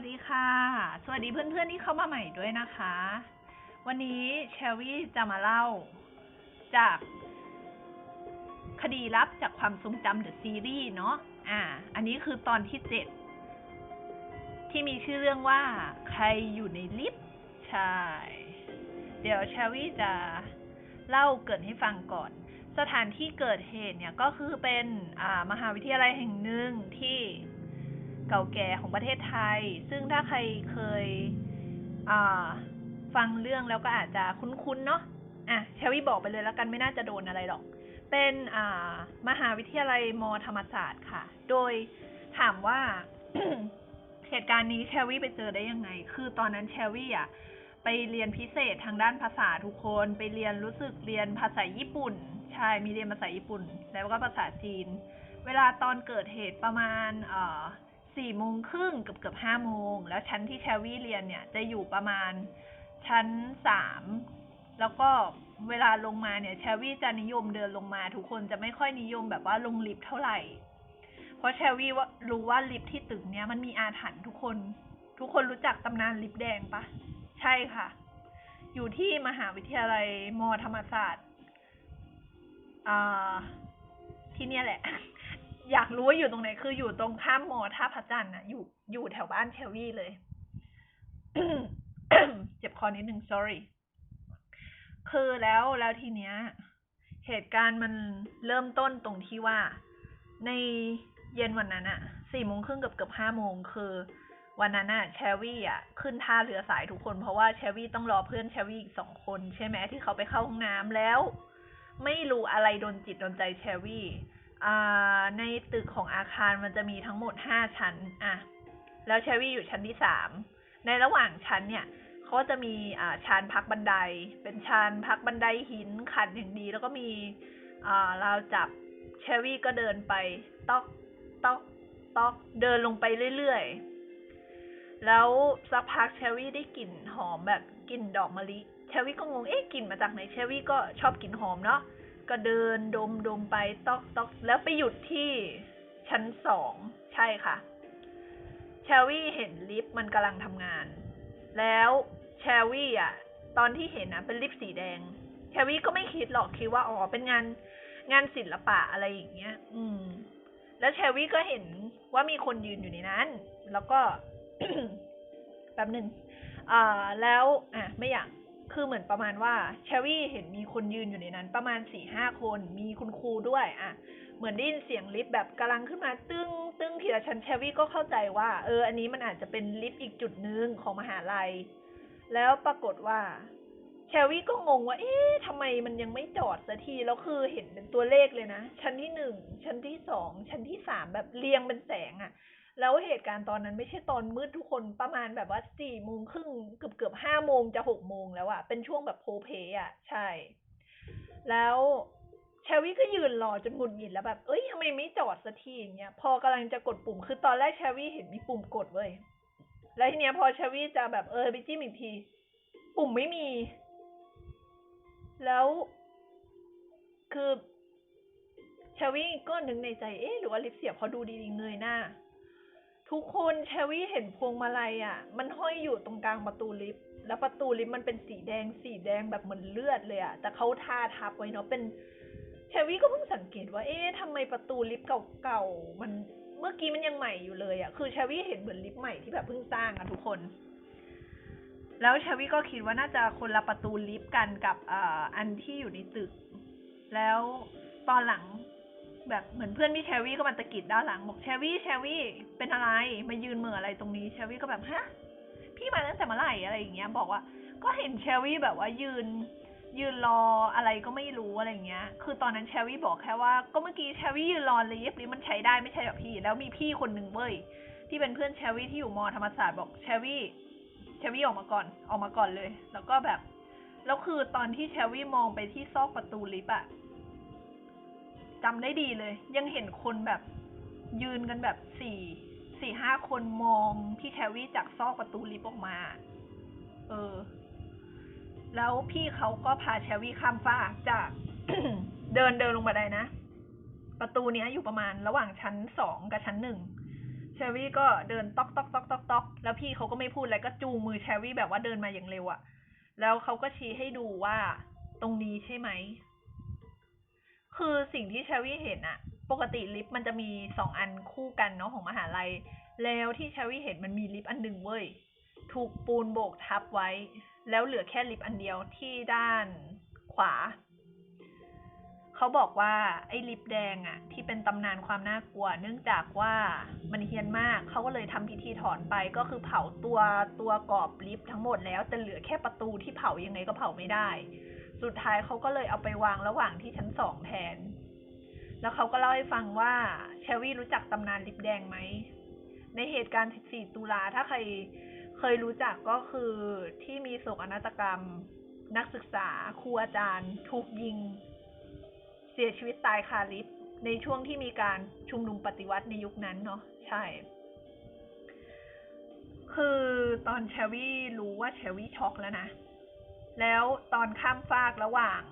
วัสดีค่ะ สวัสดีเพื่อนๆที่เข้ามาใหม่ด้วยนะคะ วันนี้เชลวี่จะมาเล่า จาก คดีลับจากความทรงจำเดอะซีรีส์เนาะ อ่า อันนี้คือตอนที่เจ็ดที่มีชื่อเรื่องว่าใครอยู่ในลิฟต์ ใช่ เดี๋ยวเชลวี่จะเล่าเกิดให้ฟังก่อน สถานที่เกิดเหตุเนี่ยก็คือเป็น อ่า มหาวิทยาลัยแห่งหนึ่งที่ เก่าแก่ของประเทศไทย ซึ่งถ้าใครเคยฟังเรื่องแล้วก็อาจจะคุ้นๆเนาะอะเชลวี่บอกไปเลยแล้วกันไม่น่าจะโดนอะไรหรอก เป็นอ่ามหาวิทยาลัยมธรรมศาสตร์ค่ะ โดยถามว่าเหตุการณ์นี้เชลวี่ไปเจอได้ยังไง คือตอนนั้นเชลวี่อะไปเรียนพิเศษทางด้านภาษาทุกคนไปเรียนรู้สึกเรียนภาษาญี่ปุ่นใช่มีเรียนภาษาญี่ปุ่น แล้วก็ภาษาจีน เวลาตอนเกิดเหตุประมาณเอ่อ สี่โมงครึ่งเกือบเกือบห้าโมง แล้วชั้นที่แชลวี่เรียนเนี่ยจะอยู่ประมาณชั้นสามแล้วก็เวลาลงมาเนี่ยแชลวี่จะนิยมเดินลงมา ทุกคนจะไม่ค่อยนิยมแบบว่าลงลิฟต์เท่าไหร่ เพราะแชลวี่ว่ารู้ว่าลิฟต์ที่ตึกเนี้ยมันมีอาถรรพ์ทุกคน ทุกคนรู้จักตำนานลิฟต์แดงปะใช่ค่ะ อยู่ที่มหาวิทยาลัยมธรรมศาสตร์อ่าที่เนี่ยแหละ อยากรู้ว่าอยู่ตรงไหนคืออยู่ตรงข้ามมอท่าพระจันทร์น่ะอยู่อยู่แถวบ้านเชลวี่เลย เจ็บคอนิดนึง sorry คือแล้วแล้วทีเนี้ย เหตุการณ์มันเริ่มต้นตรงที่ว่า ในเย็นวันนั้นอะสี่โมงครึ่งเกือบเกือบห้าโมงคือ วันนั้นน่ะแชลวี่อะขึ้นท่าเรือสายทุกคน เพราะว่าแชลวี่ต้องรอเพื่อนแชลวี่อีกสองคน ใช่ไหมที่เขาไปเข้าห้องน้ำแล้ว ไม่รู้อะไรโดนจิตโดนใจแชลวี่ ในตึกของอาคารมันจะมีทั้งหมดห้าชั้นอะแล้วแชวี่อยู่ชั้นที่สามในระหว่างชั้นเนี่ยเขาจะมีอ่าชานพักบันได เป็นชานพักบันไดหินขัดอย่างดี แล้วก็มีอ่าราวจับแชวี่ก็เดินไปตอกตอกตอกเดินลงไปเรื่อยๆ แล้วสักพักเชอรี่ได้กลิ่นหอมแบบกลิ่นดอกมะลิเชอรี่ก็งงเอ๊ะกลิ่นมาจากไหนเชอรี่ก็ชอบกลิ่นหอมเนาะ ก็เดินดมดมไปตอกตอกแล้วไปหยุดที่ชั้นสอง ใช่ค่ะเชอรี่เห็นลิฟต์มันกำลังทำงาน แล้วเชอรี่อะ ตอนที่เห็นนะเป็นลิฟต์สีแดงเชอรี่ก็ไม่คิดหรอกคิดว่าอ๋อเป็นงานงานศิลปะอะไรอย่างเงี้ย อืม แล้วเชอรี่ก็เห็นว่ามีคนยืนอยู่ในนั้น แล้วก็แป๊บหนึ่งอ่าแล้ว อะ ไม่อยาก คือเหมือนประมาณว่าเชอรี่เห็นมีคนยืนอยู่ในนั้น ประมาณสี่ห้าคนมีคุณครูด้วยอะเหมือนได้ยินเสียงลิฟต์แบบกำลังขึ้นมาตึ้งตึ้งทีละชั้นเชอรี่ก็เข้าใจว่าเอออันนี้มันอาจจะเป็นลิฟต์อีกจุดหนึ่งของมหาลัย แล้วปรากฏว่าเชอรี่ก็งงว่า เอ๊ะทำไมมันยังไม่จอดสักที แล้วคือเห็นเป็นตัวเลขเลยนะ ชั้นที่หนึ่ง ชั้นที่สอง ชั้นที่สามแบบเรียงเป็นแสงอะ แล้วเหตุการณ์ตอนนั้นไม่ใช่ตอนมืดทุกคนประมาณแบบว่าสี่โมงครึ่งเกือบเกือบห้าโมงจะหกโมงแล้วอะเป็นช่วงแบบโพเพอะใช่ แล้วเชวี่ก็ยืนรอจนหงุดหงิดแล้วแบบ เอ้ยทำไมไม่จอดสักทีอย่างเงี้ย พอกำลังจะกดปุ่ม คือตอนแรกเชวี่เห็นมีปุ่มกดเว้ย แล้วทีเนี้ยพอเชวี่จะแบบเออไปจิ้มอีกที ปุ่มไม่มี แล้ว คือเชวี่ก็นึกในใจ เอ๊ะหรือว่าลิฟเสียพอดูดีๆเงยหน้า ทุกคนเชวี่เห็นพวงมาลัยอะ มันห้อยอยู่ตรงกลางประตูลิฟต์แล้วประตูลิฟต์มันเป็นสีแดงสีแดงแบบเหมือนเลือดเลยอะ แต่เขาทาทับไว้เนาะเป็นเชวี่ก็เพิ่งสังเกตว่าเอ๊ะทำไมประตูลิฟต์เก่าๆมันเมื่อกี้มันยังใหม่อยู่เลยอะ คือเชวี่เห็นเหมือนลิฟต์ใหม่ที่แบบเพิ่งสร้างอะทุกคน แล้วเชวี่ก็คิดว่าน่าจะคนละประตูลิฟต์กันกับอ่าอันที่อยู่ในตึก แล้วตอนหลัง แบบเหมือนเพื่อนพี่แชวี่ก็มาตะกิดด้านหลังบอกแชวี่แชวี่เป็นอะไรมายืนเหม่ออะไรตรงนี้แชวี่ก็แบบฮะพี่มาตั้งแต่เมื่อไหร่อะไรอย่างเงี้ย บอกว่า ก็เห็นแชวี่แบบว่ายืน ยืนรออะไรก็ไม่รู้อะไรอย่างเงี้ย คือตอนนั้นแชวี่บอกแค่ว่าก็เมื่อกี้แชวี่ยืนรอลิฟต์ลิฟต์มันใช้ได้ไม่ใช่แบบพี่ แล้วมีพี่คนหนึ่งเว้ยที่เป็นเพื่อนแชวี่ที่อยู่มอธรรมศาสตร์บอกแชวี่แชวี่ออกมาก่อนออกมาก่อนเลย แล้วก็แบบแล้วคือตอนที่แชวี่มองไปที่ซอกประตูลิฟต์อะ จำได้ดีเลย ยังเห็นคนแบบยืนกันแบบสี่สี่ห้าคนมองพี่แชวี่จากซอกประตูลิฟต์ออกมา เออ แล้วพี่เขาก็พาแชวี่ข้ามฟากจากเดินเดินลงมาได้นะ ประตูเนี้ยอยู่ประมาณระหว่างชั้นสองกับชั้นหนึ่งเชอรี่ก็เดินต๊อกต๊อกต๊อกต๊อกต๊อกแล้วพี่เขาก็ไม่พูดอะไรก็จูงมือเชอรี่แบบว่าเดินมาอย่างเร็วอะแล้วเขาก็ชี้ให้ดูว่าตรงนี้ใช่ไหม คือสิ่งที่เชอรี่เห็นอะปกติลิฟต์มันจะมีสองอันคู่กันเนาะของมหาลัย แล้วที่เชอรี่เห็นมันมีลิฟต์อันหนึ่งเว้ย ถูกปูนโบกทับไว้ แล้วเหลือแค่ลิฟต์อันเดียวที่ด้านขวา เขาบอกว่าไอ้ลิฟต์แดงอะที่เป็นตำนานความน่ากลัว เนื่องจากว่ามันเฮี้ยนมาก เขาก็เลยทำพิธีถอนไปก็คือเผาตัวตัวกรอบลิฟต์ทั้งหมดแล้วแต่เหลือแค่ประตูที่เผายังไงก็เผาไม่ได้ สุดท้ายเขาก็เลยเอาไปวางระหว่างที่ชั้นสองแทน แล้วเขาก็เล่าให้ฟังว่าเชลวี่รู้จักตำนานลิฟแดงไหม ในเหตุการณ์ 14 ตุลาถ้าใครเคยรู้จักก็คือที่มีโศกนาฏกรรม นักศึกษาครูอาจารย์ ถูกยิง เสียชีวิตตายคาลิฟในช่วงที่มีการชุมนุมปฏิวัติในยุคนั้นเนาะใช่ คือตอนเชลวี่รู้ว่าเชลวี่ช็อกแล้วนะ แล้วตอนข้ามฟากระหว่าง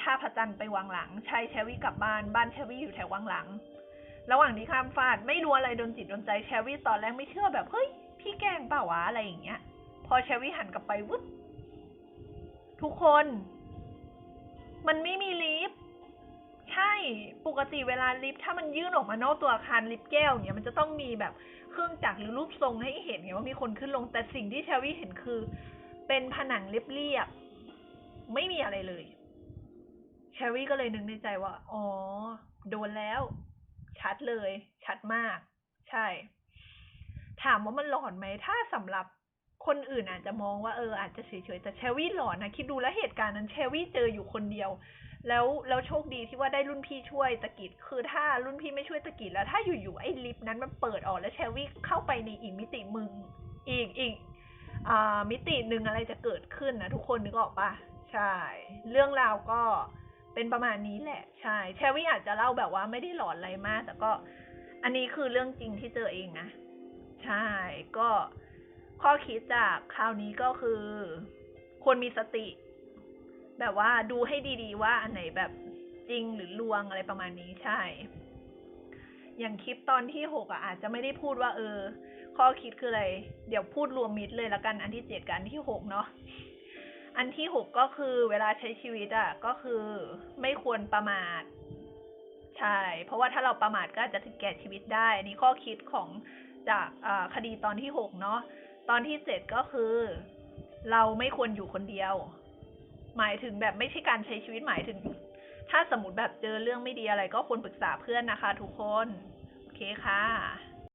ท่าพระจันทร์ไปวังหลังใช่เชวี่กลับบ้านบ้านเชวี่อยู่แถววังหลัง ระหว่างที่ข้ามฟากไม่รู้อะไรโดนจิตโดนใจเชวี่ตอนแรกไม่เชื่อแบบเฮ้ยพี่แกงเปล่าวะอะไรอย่างเงี้ย พอเชวี่หันกลับไปวึบทุกคน มันไม่มีลิฟต์ใช่ปกติเวลาลิฟต์ถ้ามันยื่นออกมานอกตัวอาคารลิฟต์แก้วอย่างเงี้ยมันจะต้องมีแบบเครื่องจักรหรือรูปทรงให้เห็นไงว่ามีคนขึ้นลงแต่สิ่งที่เชวี่เห็นคือ เป็นผนังเรียบๆไม่มีอะไรเลยเชลวี่ก็เลยนึกในใจว่า อ๋อ โดนแล้ว ชัดเลย ชัดมาก ใช่ ถามว่ามันหลอนไหม ถ้าสำหรับคนอื่นอาจจะมองว่าเอออาจจะเฉยๆ แต่เชลวี่หลอนนะคิดดูแล้วเหตุการณ์นั้นเชลวี่เจออยู่คนเดียว แล้วแล้วโชคดีที่ว่าได้รุ่นพี่ช่วยตะกิดคือถ้ารุ่นพี่ไม่ช่วยตะกิดแล้วถ้าอยู่ๆไอ้ลิฟต์นั้นมันเปิดออกแล้วเชลวี่เข้าไปในอีกมิติมึง อีกอีก มิติหนึ่งอะไรจะเกิดขึ้นนะทุกคนนึกออกปะใช่ เรื่องราวก็เป็นประมาณนี้แหละ ใช่เชวี่อาจจะเล่าแบบว่าไม่ได้หลอนอะไรมาก แต่ก็อันนี้คือเรื่องจริงที่เจอเองนะ ใช่ ก็ข้อคิดจากคราวนี้ก็คือ ควรมีสติ แบบว่าดูให้ดีๆว่าอันไหนแบบจริงหรือลวงอะไรประมาณนี้ใช่ อย่างคลิปตอนที่หกอะอาจจะไม่ได้พูดว่า เออ ข้อคิดคืออะไร เดี๋ยวพูดรวมมิดเลยละกัน อันที่เจ็ดกับอันที่หกเนาะ อันที่หกก็คือเวลาใช้ชีวิตอะก็คือไม่ควรประมาท ใช่ เพราะว่าถ้าเราประมาทก็อาจจะถึงแก่ชีวิตได้ อันนี้ข้อคิดของจากคดีตอนที่หกเนาะ ตอนที่เจ็ดก็คือ เราไม่ควรอยู่คนเดียว หมายถึงแบบไม่ใช่การใช้ชีวิตหมายถึง ถ้าสมมติแบบเจอเรื่องไม่ดีอะไรก็ควรปรึกษาเพื่อนนะคะ ทุกคน โอเคค่ะ